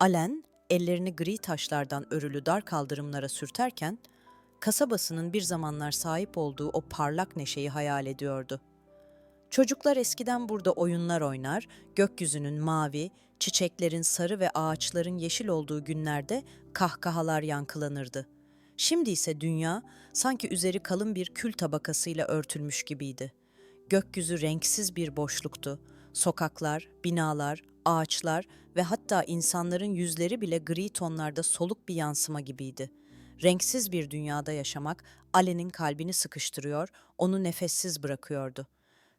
Alen ellerini gri taşlardan örülü dar kaldırımlara sürterken kasabasının bir zamanlar sahip olduğu o parlak neşeyi hayal ediyordu. Çocuklar eskiden burada oyunlar oynar, gökyüzünün mavi, çiçeklerin sarı ve ağaçların yeşil olduğu günlerde kahkahalar yankılanırdı. Şimdi ise dünya sanki üzeri kalın bir kül tabakasıyla örtülmüş gibiydi. Gökyüzü renksiz bir boşluktu. Sokaklar, binalar, ağaçlar ve hatta insanların yüzleri bile gri tonlarda soluk bir yansıma gibiydi. Renksiz bir dünyada yaşamak Alen'in kalbini sıkıştırıyor, onu nefessiz bırakıyordu.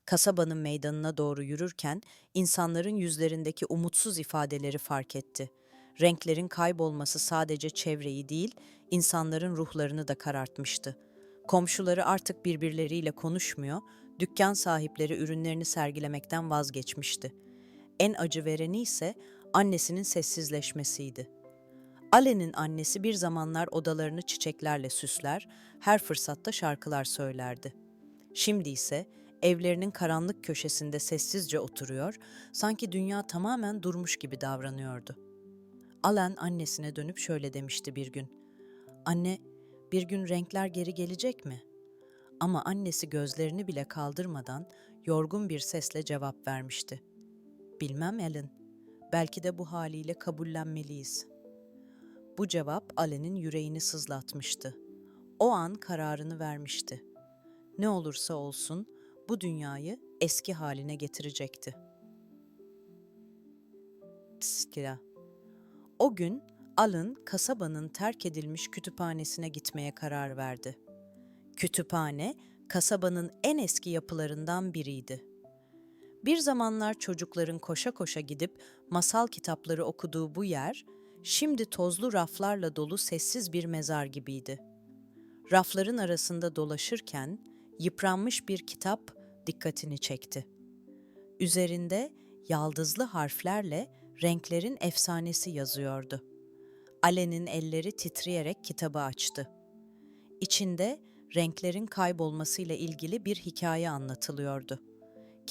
Kasabanın meydanına doğru yürürken insanların yüzlerindeki umutsuz ifadeleri fark etti. Renklerin kaybolması sadece çevreyi değil, insanların ruhlarını da karartmıştı. Komşuları artık birbirleriyle konuşmuyor, dükkan sahipleri ürünlerini sergilemekten vazgeçmişti. En acı vereni ise annesinin sessizleşmesiydi. Alen'in annesi bir zamanlar odalarını çiçeklerle süsler, her fırsatta şarkılar söylerdi. Şimdi ise evlerinin karanlık köşesinde sessizce oturuyor, sanki dünya tamamen durmuş gibi davranıyordu. Alen annesine dönüp şöyle demişti bir gün. Anne, bir gün renkler geri gelecek mi? Ama annesi gözlerini bile kaldırmadan yorgun bir sesle cevap vermişti. Bilmem Ellen, belki de bu haliyle kabullenmeliyiz. Bu cevap Alen'in yüreğini sızlatmıştı. O an kararını vermişti. Ne olursa olsun bu dünyayı eski haline getirecekti. Pskila. O gün Alan kasabanın terk edilmiş kütüphanesine gitmeye karar verdi. Kütüphane kasabanın en eski yapılarından biriydi. Bir zamanlar çocukların koşa koşa gidip masal kitapları okuduğu bu yer, şimdi tozlu raflarla dolu sessiz bir mezar gibiydi. Rafların arasında dolaşırken yıpranmış bir kitap dikkatini çekti. Üzerinde yaldızlı harflerle renklerin efsanesi yazıyordu. Alen'in elleri titreyerek kitabı açtı. İçinde renklerin kaybolmasıyla ilgili bir hikaye anlatılıyordu.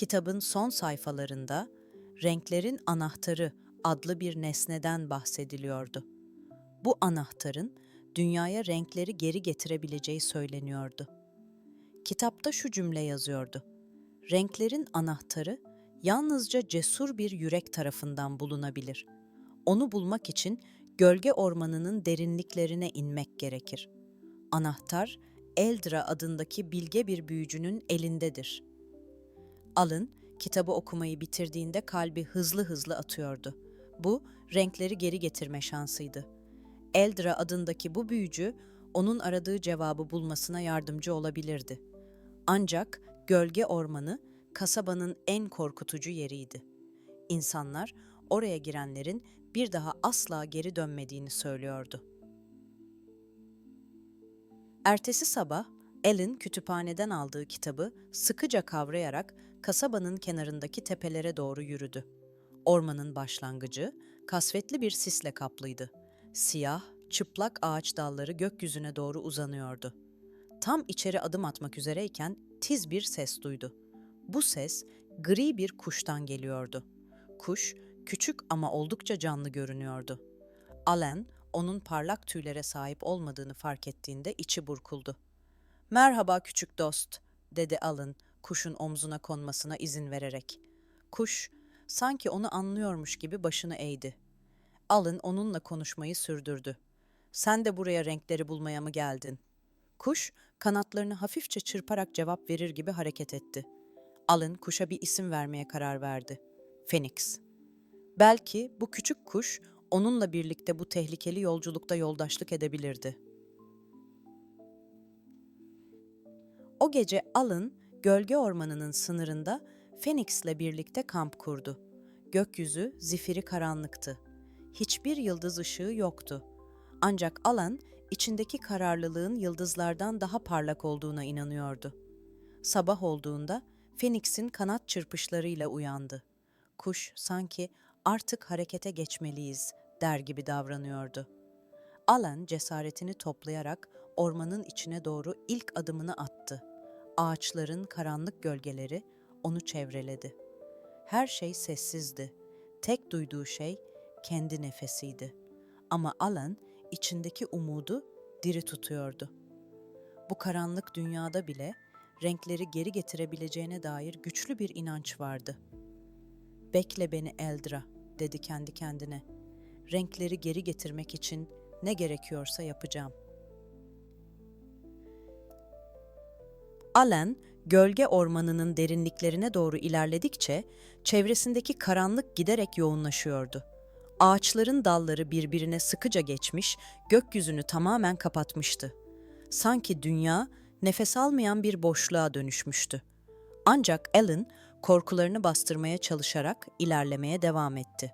Kitabın son sayfalarında renklerin anahtarı adlı bir nesneden bahsediliyordu. Bu anahtarın dünyaya renkleri geri getirebileceği söyleniyordu. Kitapta şu cümle yazıyordu. Renklerin anahtarı yalnızca cesur bir yürek tarafından bulunabilir. Onu bulmak için gölge ormanının derinliklerine inmek gerekir. Anahtar Eldra adındaki bilge bir büyücünün elindedir. Alın kitabı okumayı bitirdiğinde kalbi hızlı hızlı atıyordu. Bu renkleri geri getirme şansıydı. Eldra adındaki bu büyücü onun aradığı cevabı bulmasına yardımcı olabilirdi. Ancak gölge ormanı kasabanın en korkutucu yeriydi. İnsanlar oraya girenlerin bir daha asla geri dönmediğini söylüyordu. Ertesi sabah Ellen kütüphaneden aldığı kitabı sıkıca kavrayarak kasabanın kenarındaki tepelere doğru yürüdü. Ormanın başlangıcı kasvetli bir sisle kaplıydı. Siyah, çıplak ağaç dalları gökyüzüne doğru uzanıyordu. Tam içeri adım atmak üzereyken tiz bir ses duydu. Bu ses gri bir kuştan geliyordu. Kuş küçük ama oldukça canlı görünüyordu. Alan onun parlak tüylere sahip olmadığını fark ettiğinde içi burkuldu. "Merhaba küçük dost," dedi Alan kuşun omzuna konmasına izin vererek. Kuş sanki onu anlıyormuş gibi başını eğdi. Alan onunla konuşmayı sürdürdü. "Sen de buraya renkleri bulmaya mı geldin?" Kuş kanatlarını hafifçe çırparak cevap verir gibi hareket etti. Alan kuşa bir isim vermeye karar verdi. Phoenix. Belki bu küçük kuş onunla birlikte bu tehlikeli yolculukta yoldaşlık edebilirdi. Gece Alan, gölge ormanının sınırında Phoenix'le birlikte kamp kurdu. Gökyüzü zifiri karanlıktı. Hiçbir yıldız ışığı yoktu. Ancak Alan, içindeki kararlılığın yıldızlardan daha parlak olduğuna inanıyordu. Sabah olduğunda Phoenix'in kanat çırpışlarıyla uyandı. Kuş sanki artık harekete geçmeliyiz der gibi davranıyordu. Alan cesaretini toplayarak ormanın içine doğru ilk adımını attı. Ağaçların karanlık gölgeleri onu çevreledi. Her şey sessizdi. Tek duyduğu şey kendi nefesiydi. Ama Alan içindeki umudu diri tutuyordu. Bu karanlık dünyada bile renkleri geri getirebileceğine dair güçlü bir inanç vardı. Bekle beni Eldra, dedi kendi kendine. Renkleri geri getirmek için ne gerekiyorsa yapacağım. Alan, gölge ormanının derinliklerine doğru ilerledikçe çevresindeki karanlık giderek yoğunlaşıyordu. Ağaçların dalları birbirine sıkıca geçmiş, gökyüzünü tamamen kapatmıştı. Sanki dünya nefes almayan bir boşluğa dönüşmüştü. Ancak Alan korkularını bastırmaya çalışarak ilerlemeye devam etti.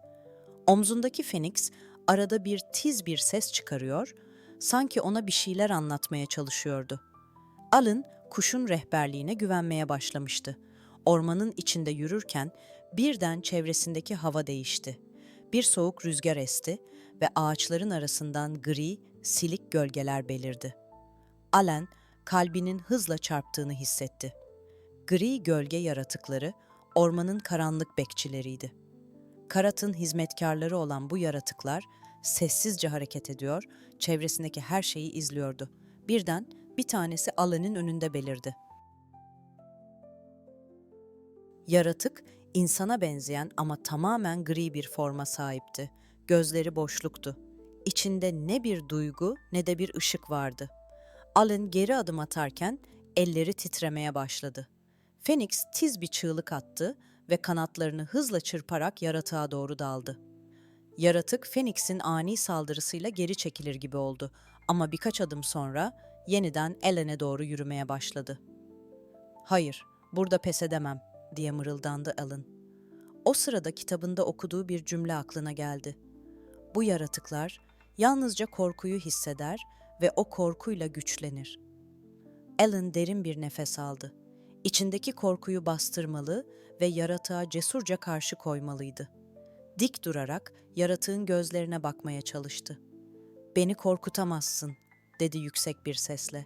Omzundaki Phoenix arada bir tiz bir ses çıkarıyor, sanki ona bir şeyler anlatmaya çalışıyordu. Alan kuşun rehberliğine güvenmeye başlamıştı. Ormanın içinde yürürken birden çevresindeki hava değişti. Bir soğuk rüzgar esti ve ağaçların arasından gri, silik gölgeler belirdi. Alan kalbinin hızla çarptığını hissetti. Gri gölge yaratıkları ormanın karanlık bekçileriydi. Karat'ın hizmetkarları olan bu yaratıklar sessizce hareket ediyor, çevresindeki her şeyi izliyordu. Birden bir tanesi Alan'ın önünde belirdi. Yaratık, insana benzeyen ama tamamen gri bir forma sahipti. Gözleri boşluktu. İçinde ne bir duygu ne de bir ışık vardı. Alan geri adım atarken elleri titremeye başladı. Phoenix tiz bir çığlık attı ve kanatlarını hızla çırparak yaratığa doğru daldı. Yaratık Phoenix'in ani saldırısıyla geri çekilir gibi oldu ama birkaç adım sonra yeniden Ellen'e doğru yürümeye başladı. "Hayır, burada pes edemem." diye mırıldandı Alan. O sırada kitabında okuduğu bir cümle aklına geldi. Bu yaratıklar yalnızca korkuyu hisseder ve o korkuyla güçlenir. Alan derin bir nefes aldı. İçindeki korkuyu bastırmalı ve yaratığa cesurca karşı koymalıydı. Dik durarak yaratığın gözlerine bakmaya çalıştı. "Beni korkutamazsın." Dedi yüksek bir sesle.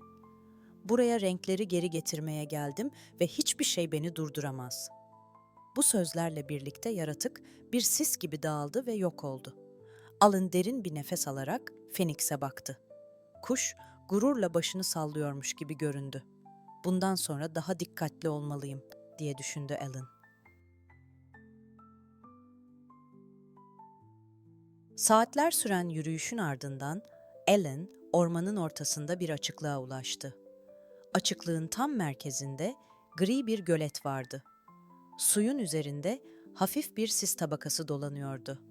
Buraya renkleri geri getirmeye geldim ve hiçbir şey beni durduramaz. Bu sözlerle birlikte yaratık bir sis gibi dağıldı ve yok oldu. Alın derin bir nefes alarak Phoenix'e baktı. Kuş gururla başını sallıyormuş gibi göründü. Bundan sonra daha dikkatli olmalıyım diye düşündü Alan. Saatler süren yürüyüşün ardından Alan ormanın ortasında bir açıklığa ulaştı. Açıklığın tam merkezinde gri bir gölet vardı. Suyun üzerinde hafif bir sis tabakası dolanıyordu.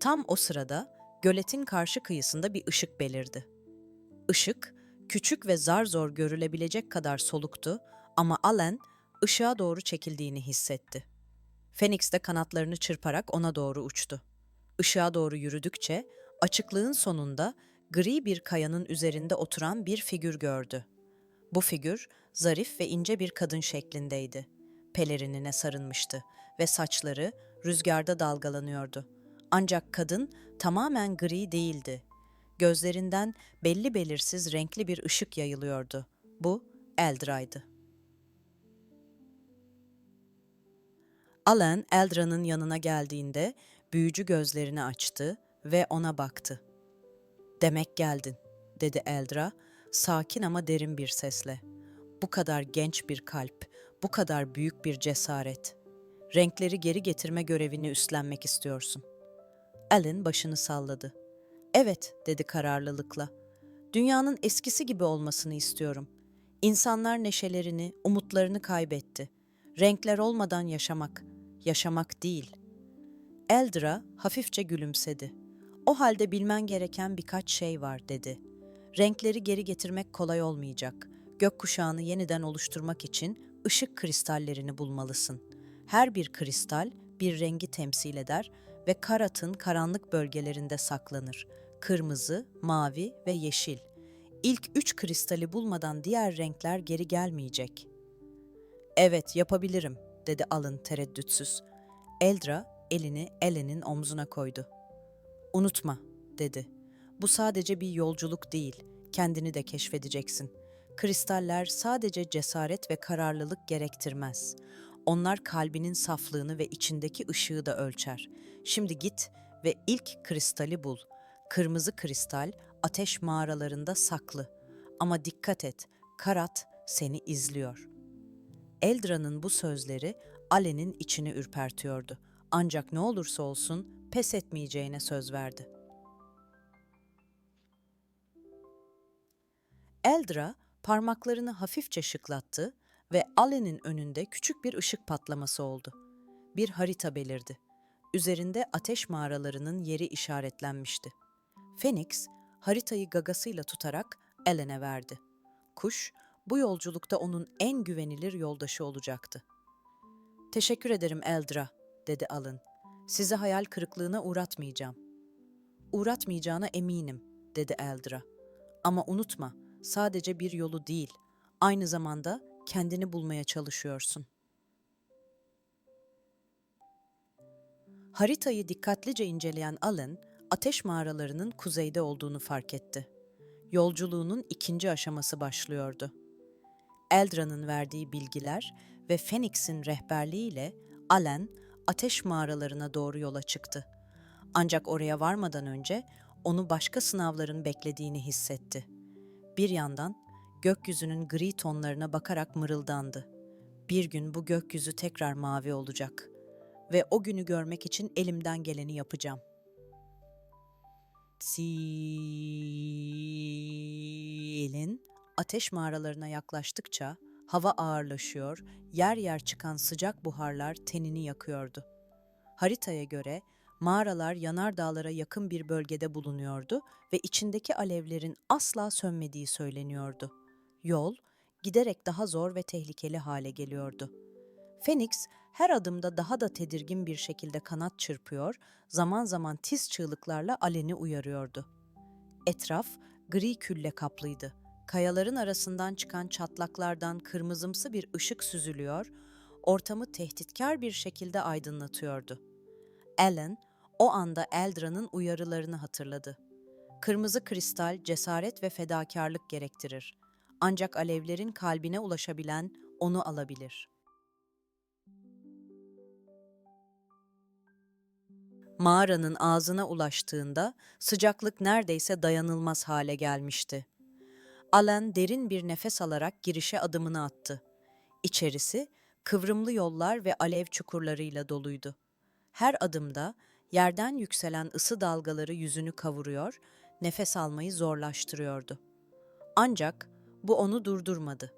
Tam o sırada göletin karşı kıyısında bir ışık belirdi. Işık, küçük ve zar zor görülebilecek kadar soluktu ama Alan ışığa doğru çekildiğini hissetti. Phoenix de kanatlarını çırparak ona doğru uçtu. Işığa doğru yürüdükçe açıklığın sonunda gri bir kayanın üzerinde oturan bir figür gördü. Bu figür zarif ve ince bir kadın şeklindeydi. Pelerinine sarılmıştı ve saçları rüzgarda dalgalanıyordu. Ancak kadın tamamen gri değildi. Gözlerinden belli belirsiz renkli bir ışık yayılıyordu. Bu Eldra'ydı. Alan Eldra'nın yanına geldiğinde büyücü gözlerini açtı ve ona baktı. Demek geldin, dedi Eldra, sakin ama derin bir sesle. Bu kadar genç bir kalp, bu kadar büyük bir cesaret. Renkleri geri getirme görevini üstlenmek istiyorsun. Alan başını salladı. Evet, dedi kararlılıkla. Dünyanın eskisi gibi olmasını istiyorum. İnsanlar neşelerini, umutlarını kaybetti. Renkler olmadan yaşamak, yaşamak değil. Eldra hafifçe gülümsedi. O halde bilmen gereken birkaç şey var dedi. Renkleri geri getirmek kolay olmayacak. Gökkuşağını yeniden oluşturmak için ışık kristallerini bulmalısın. Her bir kristal bir rengi temsil eder ve karatın karanlık bölgelerinde saklanır. Kırmızı, mavi ve yeşil. İlk üç kristali bulmadan diğer renkler geri gelmeyecek. Evet, yapabilirim, dedi Alın tereddütsüz. Eldra elini Ellen'in omzuna koydu. Unutma, dedi. Bu sadece bir yolculuk değil, kendini de keşfedeceksin. Kristaller sadece cesaret ve kararlılık gerektirmez. Onlar kalbinin saflığını ve içindeki ışığı da ölçer. Şimdi git ve ilk kristali bul. Kırmızı kristal ateş mağaralarında saklı. Ama dikkat et, Karat seni izliyor. Eldra'nın bu sözleri Alen'in içini ürpertiyordu. Ancak ne olursa olsun pes etmeyeceğine söz verdi. Eldra parmaklarını hafifçe şıklattı ve Alen'in önünde küçük bir ışık patlaması oldu. Bir harita belirdi. Üzerinde ateş mağaralarının yeri işaretlenmişti. Phoenix haritayı gagasıyla tutarak Alen'e verdi. Kuş bu yolculukta onun en güvenilir yoldaşı olacaktı. Teşekkür ederim Eldra, dedi Alan. Sizi hayal kırıklığına uğratmayacağım. Uğratmayacağına eminim, dedi Eldra. Ama unutma, sadece bir yolu değil, aynı zamanda kendini bulmaya çalışıyorsun. Haritayı dikkatlice inceleyen Alan, ateş mağaralarının kuzeyde olduğunu fark etti. Yolculuğunun ikinci aşaması başlıyordu. Eldra'nın verdiği bilgiler ve Phoenix'in rehberliğiyle Alan ateş mağaralarına doğru yola çıktı. Ancak oraya varmadan önce onu başka sınavların beklediğini hissetti. Bir yandan gökyüzünün gri tonlarına bakarak mırıldandı. Bir gün bu gökyüzü tekrar mavi olacak ve o günü görmek için elimden geleni yapacağım. Silin ateş mağaralarına yaklaştıkça hava ağırlaşıyor, yer yer çıkan sıcak buharlar tenini yakıyordu. Haritaya göre mağaralar yanardağlara yakın bir bölgede bulunuyordu ve içindeki alevlerin asla sönmediği söyleniyordu. Yol giderek daha zor ve tehlikeli hale geliyordu. Phoenix her adımda daha da tedirgin bir şekilde kanat çırpıyor, zaman zaman tiz çığlıklarla Alen'i uyarıyordu. Etraf gri külle kaplıydı. Kayaların arasından çıkan çatlaklardan kırmızımsı bir ışık süzülüyor, ortamı tehditkar bir şekilde aydınlatıyordu. Alan o anda Eldra'nın uyarılarını hatırladı. Kırmızı kristal cesaret ve fedakarlık gerektirir. Ancak alevlerin kalbine ulaşabilen onu alabilir. Mağaranın ağzına ulaştığında sıcaklık neredeyse dayanılmaz hale gelmişti. Alan derin bir nefes alarak girişe adımını attı. İçerisi kıvrımlı yollar ve alev çukurlarıyla doluydu. Her adımda yerden yükselen ısı dalgaları yüzünü kavuruyor, nefes almayı zorlaştırıyordu. Ancak bu onu durdurmadı.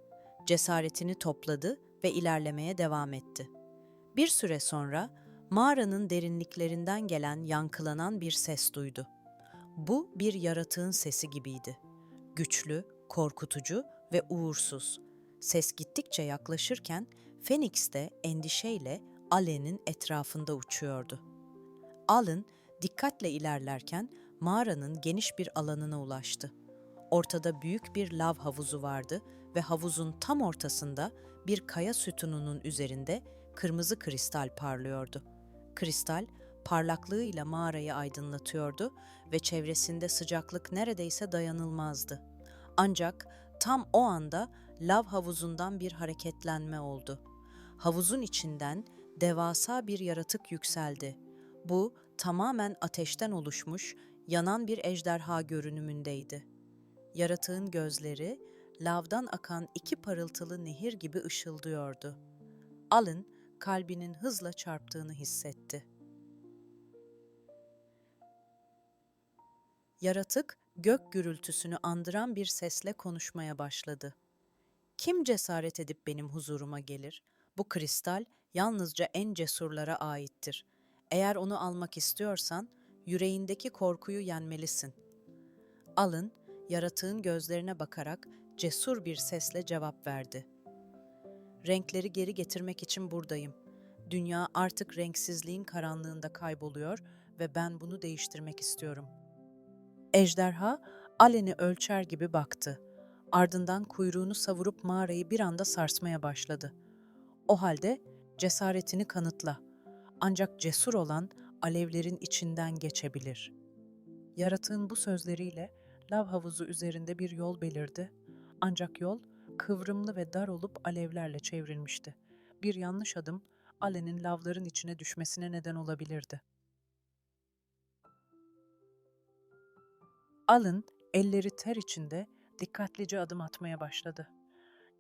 Cesaretini topladı ve ilerlemeye devam etti. Bir süre sonra mağaranın derinliklerinden gelen yankılanan bir ses duydu. Bu bir yaratığın sesi gibiydi. Güçlü, korkutucu ve uğursuz. Ses gittikçe yaklaşırken Phoenix de endişeyle Alen'in etrafında uçuyordu. Alan dikkatle ilerlerken mağaranın geniş bir alanına ulaştı. Ortada büyük bir lav havuzu vardı ve havuzun tam ortasında bir kaya sütununun üzerinde kırmızı kristal parlıyordu. Kristal parlaklığıyla mağarayı aydınlatıyordu ve çevresinde sıcaklık neredeyse dayanılmazdı. Ancak tam o anda lav havuzundan bir hareketlenme oldu. Havuzun içinden devasa bir yaratık yükseldi. Bu tamamen ateşten oluşmuş, yanan bir ejderha görünümündeydi. Yaratığın gözleri lavdan akan iki parıltılı nehir gibi ışıldıyordu. Alın kalbinin hızla çarptığını hissetti. Yaratık gök gürültüsünü andıran bir sesle konuşmaya başladı. Kim cesaret edip benim huzuruma gelir? Bu kristal yalnızca en cesurlara aittir. Eğer onu almak istiyorsan yüreğindeki korkuyu yenmelisin. Alın, yaratığın gözlerine bakarak cesur bir sesle cevap verdi. Renkleri geri getirmek için buradayım. Dünya artık renksizliğin karanlığında kayboluyor ve ben bunu değiştirmek istiyorum. Ejderha Alen'i ölçer gibi baktı. Ardından kuyruğunu savurup mağarayı bir anda sarsmaya başladı. O halde cesaretini kanıtla. Ancak cesur olan alevlerin içinden geçebilir. Yaratığın bu sözleriyle lav havuzu üzerinde bir yol belirdi. Ancak yol kıvrımlı ve dar olup alevlerle çevrilmişti. Bir yanlış adım Alen'in lavların içine düşmesine neden olabilirdi. Alın elleri ter içinde dikkatlice adım atmaya başladı.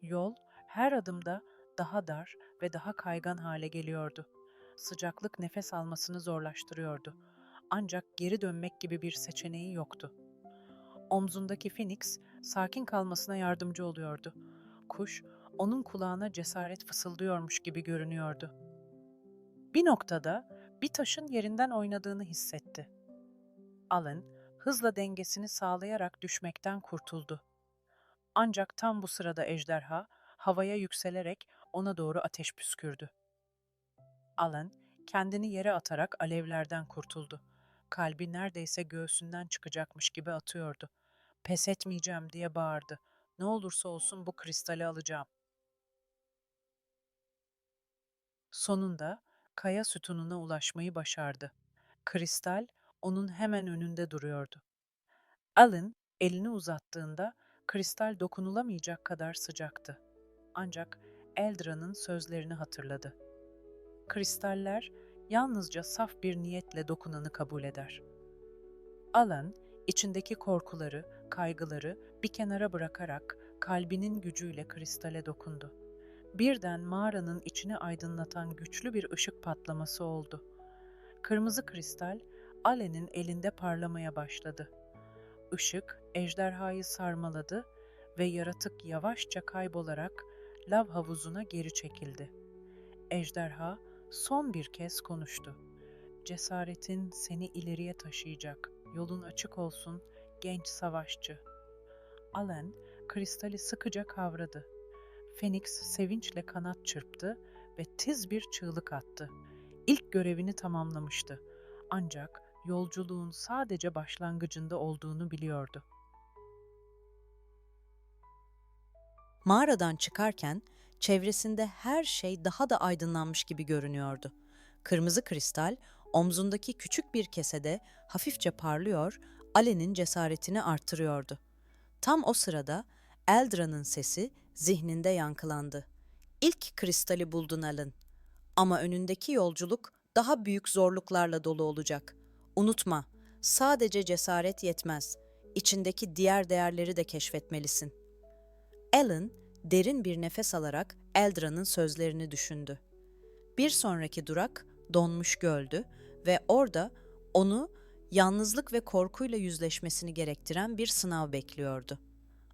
Yol her adımda daha dar ve daha kaygan hale geliyordu. Sıcaklık nefes almasını zorlaştırıyordu. Ancak geri dönmek gibi bir seçeneği yoktu. Omzundaki Phoenix sakin kalmasına yardımcı oluyordu. Kuş onun kulağına cesaret fısıldıyormuş gibi görünüyordu. Bir noktada bir taşın yerinden oynadığını hissetti. Alan hızla dengesini sağlayarak düşmekten kurtuldu. Ancak tam bu sırada ejderha havaya yükselerek ona doğru ateş püskürdü. Alan kendini yere atarak alevlerden kurtuldu. Kalbi neredeyse göğsünden çıkacakmış gibi atıyordu. Pes etmeyeceğim diye bağırdı. Ne olursa olsun bu kristali alacağım. Sonunda kaya sütununa ulaşmayı başardı. Kristal onun hemen önünde duruyordu. Alan elini uzattığında kristal dokunulamayacak kadar sıcaktı. Ancak Eldra'nın sözlerini hatırladı. Kristaller yalnızca saf bir niyetle dokunanı kabul eder. Alan, içindeki korkuları, kaygıları bir kenara bırakarak kalbinin gücüyle kristale dokundu. Birden mağaranın içini aydınlatan güçlü bir ışık patlaması oldu. Kırmızı kristal Alen'in elinde parlamaya başladı. Işık ejderhayı sarmaladı ve yaratık yavaşça kaybolarak lav havuzuna geri çekildi. Ejderha son bir kez konuştu. Cesaretin seni ileriye taşıyacak. Yolun açık olsun genç savaşçı. Alan kristali sıkıca kavradı. Phoenix sevinçle kanat çırptı ve tiz bir çığlık attı. İlk görevini tamamlamıştı. Ancak yolculuğun sadece başlangıcında olduğunu biliyordu. Mağaradan çıkarken çevresinde her şey daha da aydınlanmış gibi görünüyordu. Kırmızı kristal omzundaki küçük bir kesede hafifçe parlıyor, Alen'in cesaretini artırıyordu. Tam o sırada Eldra'nın sesi zihninde yankılandı. İlk kristali buldun Alan. Ama önündeki yolculuk daha büyük zorluklarla dolu olacak. Unutma, sadece cesaret yetmez. İçindeki diğer değerleri de keşfetmelisin. Alan derin bir nefes alarak Eldra'nın sözlerini düşündü. Bir sonraki durak donmuş göldü ve orada onu yalnızlık ve korkuyla yüzleşmesini gerektiren bir sınav bekliyordu.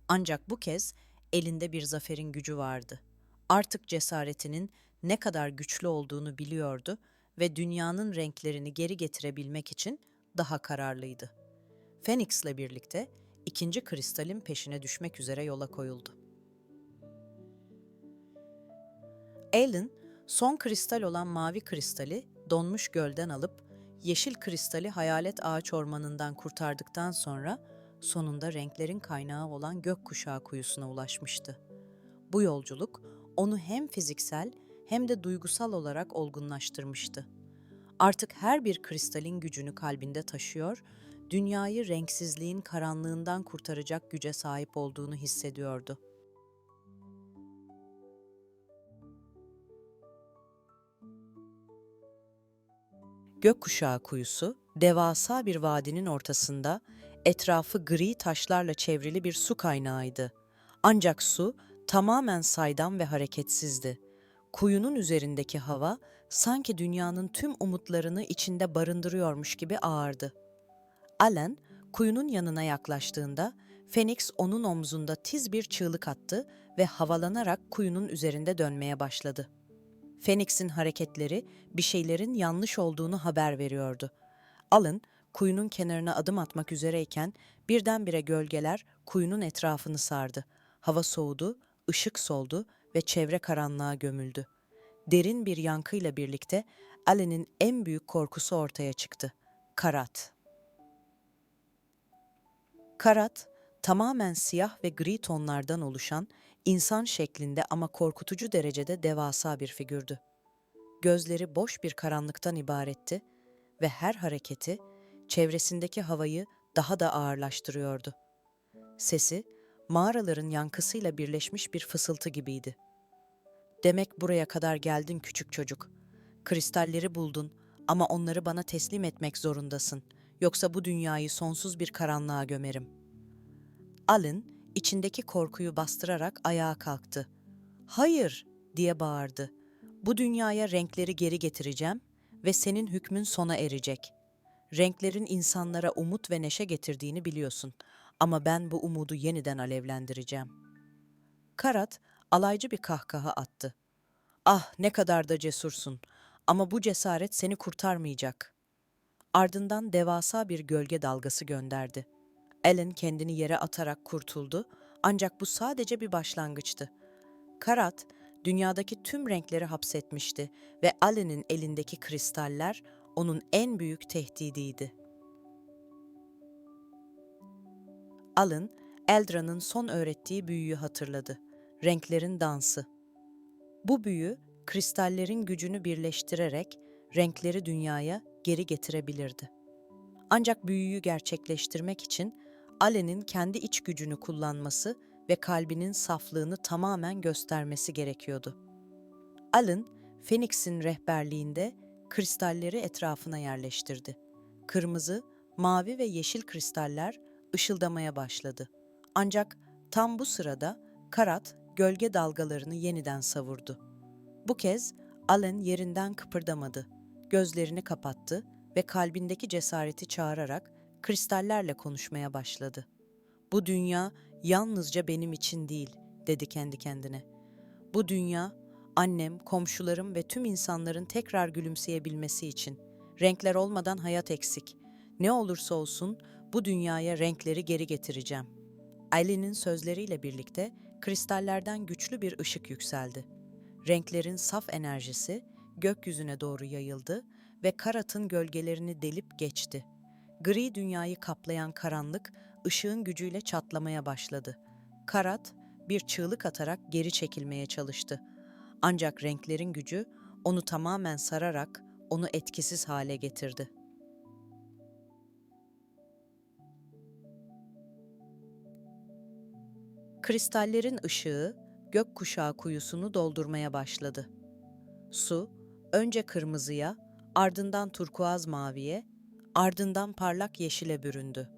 Ancak bu kez elinde bir zaferin gücü vardı. Artık cesaretinin ne kadar güçlü olduğunu biliyordu ve dünyanın renklerini geri getirebilmek için daha kararlıydı. Phoenix'le birlikte ikinci kristalin peşine düşmek üzere yola koyuldu. Alan, son kristal olan mavi kristali donmuş gölden alıp yeşil kristali hayalet ağaç ormanından kurtardıktan sonra sonunda renklerin kaynağı olan gökkuşağı kuyusuna ulaşmıştı. Bu yolculuk onu hem fiziksel hem de duygusal olarak olgunlaştırmıştı. Artık her bir kristalin gücünü kalbinde taşıyor, dünyayı renksizliğin karanlığından kurtaracak güce sahip olduğunu hissediyordu. Gökkuşağı kuyusu, devasa bir vadinin ortasında, etrafı gri taşlarla çevrili bir su kaynağıydı. Ancak su tamamen saydam ve hareketsizdi. Kuyunun üzerindeki hava sanki dünyanın tüm umutlarını içinde barındırıyormuş gibi ağırdı. Alan, kuyunun yanına yaklaştığında Phoenix onun omzunda tiz bir çığlık attı ve havalanarak kuyunun üzerinde dönmeye başladı. Phoenix'in hareketleri bir şeylerin yanlış olduğunu haber veriyordu. Alan, kuyunun kenarına adım atmak üzereyken birdenbire gölgeler kuyunun etrafını sardı. Hava soğudu, ışık soldu ve çevre karanlığa gömüldü. Derin bir yankıyla birlikte Alan'in en büyük korkusu ortaya çıktı. Karat. Karat, tamamen siyah ve gri tonlardan oluşan, insan şeklinde ama korkutucu derecede devasa bir figürdü. Gözleri boş bir karanlıktan ibaretti ve her hareketi çevresindeki havayı daha da ağırlaştırıyordu. Sesi mağaraların yankısıyla birleşmiş bir fısıltı gibiydi. Demek buraya kadar geldin küçük çocuk. Kristalleri buldun ama onları bana teslim etmek zorundasın. yoksa bu dünyayı sonsuz bir karanlığa gömerim. Alan içindeki korkuyu bastırarak ayağa kalktı. Hayır diye bağırdı. Bu dünyaya renkleri geri getireceğim ve senin hükmün sona erecek. Renklerin insanlara umut ve neşe getirdiğini biliyorsun ama ben bu umudu yeniden alevlendireceğim. Karat alaycı bir kahkaha attı. Ah ne kadar da cesursun ama bu cesaret seni kurtarmayacak. Ardından devasa bir gölge dalgası gönderdi. Alan kendini yere atarak kurtuldu ancak bu sadece bir başlangıçtı. Karat, dünyadaki tüm renkleri hapsetmişti ve Alan'ın elindeki kristaller onun en büyük tehdidiydi. Alan, Eldra'nın son öğrettiği büyüyü hatırladı. Renklerin dansı. Bu büyü, kristallerin gücünü birleştirerek renkleri dünyaya geri getirebilirdi. Ancak büyüyü gerçekleştirmek için Alen'in kendi iç gücünü kullanması ve kalbinin saflığını tamamen göstermesi gerekiyordu. Alan, Phoenix'in rehberliğinde kristalleri etrafına yerleştirdi. Kırmızı, mavi ve yeşil kristaller ışıldamaya başladı. Ancak tam bu sırada Karat gölge dalgalarını yeniden savurdu. Bu kez Alan yerinden kıpırdamadı. Gözlerini kapattı ve kalbindeki cesareti çağırarak kristallerle konuşmaya başladı. Bu dünya yalnızca benim için değil, dedi kendi kendine. Bu dünya annem, komşularım ve tüm insanların tekrar gülümseyebilmesi için. Renkler olmadan hayat eksik. Ne olursa olsun bu dünyaya renkleri geri getireceğim. Aylin'in sözleriyle birlikte kristallerden güçlü bir ışık yükseldi. Renklerin saf enerjisi gökyüzüne doğru yayıldı ve Karat'ın gölgelerini delip geçti. Gri dünyayı kaplayan karanlık ışığın gücüyle çatlamaya başladı. Karat bir çığlık atarak geri çekilmeye çalıştı. Ancak renklerin gücü onu tamamen sararak onu etkisiz hale getirdi. Kristallerin ışığı gökkuşağı kuyusunu doldurmaya başladı. Su önce kırmızıya, ardından turkuaz maviye, ardından parlak yeşile büründü.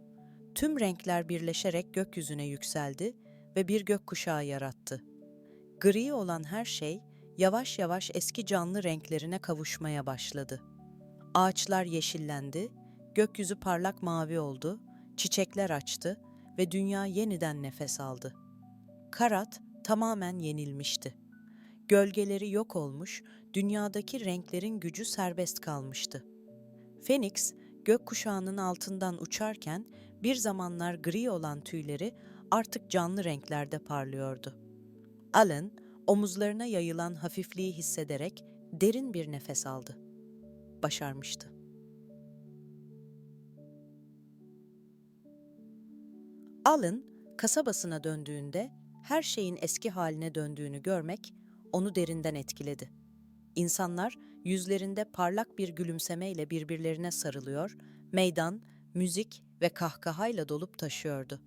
Tüm renkler birleşerek gökyüzüne yükseldi ve bir gökkuşağı yarattı. Gri olan her şey yavaş yavaş eski canlı renklerine kavuşmaya başladı. Ağaçlar yeşillendi, gökyüzü parlak mavi oldu, çiçekler açtı ve dünya yeniden nefes aldı. Karat tamamen yenilmişti. Gölgeleri yok olmuş, dünyadaki renklerin gücü serbest kalmıştı. Phoenix, gökkuşağının altından uçarken bir zamanlar gri olan tüyleri artık canlı renklerde parlıyordu. Alan, omuzlarına yayılan hafifliği hissederek derin bir nefes aldı. Başarmıştı. Alan, kasabasına döndüğünde her şeyin eski haline döndüğünü görmek onu derinden etkiledi. İnsanlar yüzlerinde parlak bir gülümsemeyle birbirlerine sarılıyor, meydan, müzik ve kahkahayla dolup taşıyordu.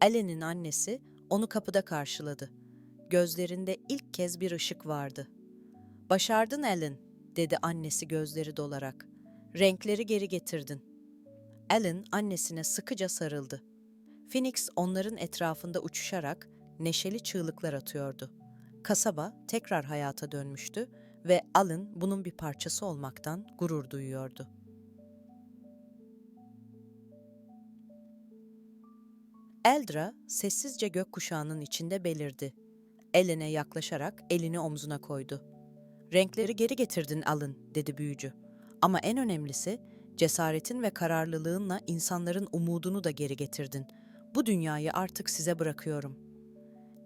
Alan'ın annesi onu kapıda karşıladı. Gözlerinde ilk kez bir ışık vardı. "Başardın Alan," dedi annesi gözleri dolarak. "Renkleri geri getirdin." Alan annesine sıkıca sarıldı. Phoenix onların etrafında uçuşarak neşeli çığlıklar atıyordu. Kasaba tekrar hayata dönmüştü ve Alan bunun bir parçası olmaktan gurur duyuyordu. Eldra sessizce gökkuşağının içinde belirdi. Eline yaklaşarak elini omzuna koydu. Renkleri geri getirdin Alan, dedi büyücü. Ama en önemlisi cesaretin ve kararlılığınla insanların umudunu da geri getirdin. Bu dünyayı artık size bırakıyorum.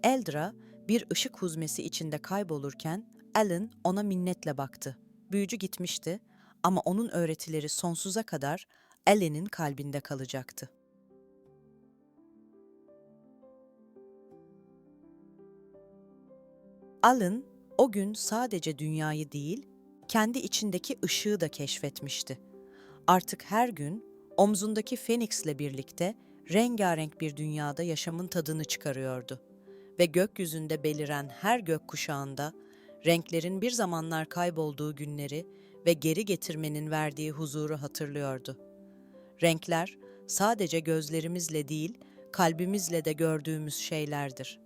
Eldra bir ışık huzmesi içinde kaybolurken Alan ona minnetle baktı. Büyücü gitmişti ama onun öğretileri sonsuza kadar Alan'in kalbinde kalacaktı. Alan o gün sadece dünyayı değil, kendi içindeki ışığı da keşfetmişti. Artık her gün omzundaki Phoenix'le birlikte rengarenk bir dünyada yaşamın tadını çıkarıyordu ve gökyüzünde beliren her gökkuşağında renklerin bir zamanlar kaybolduğu günleri ve geri getirmenin verdiği huzuru hatırlıyordu. Renkler sadece gözlerimizle değil, kalbimizle de gördüğümüz şeylerdir.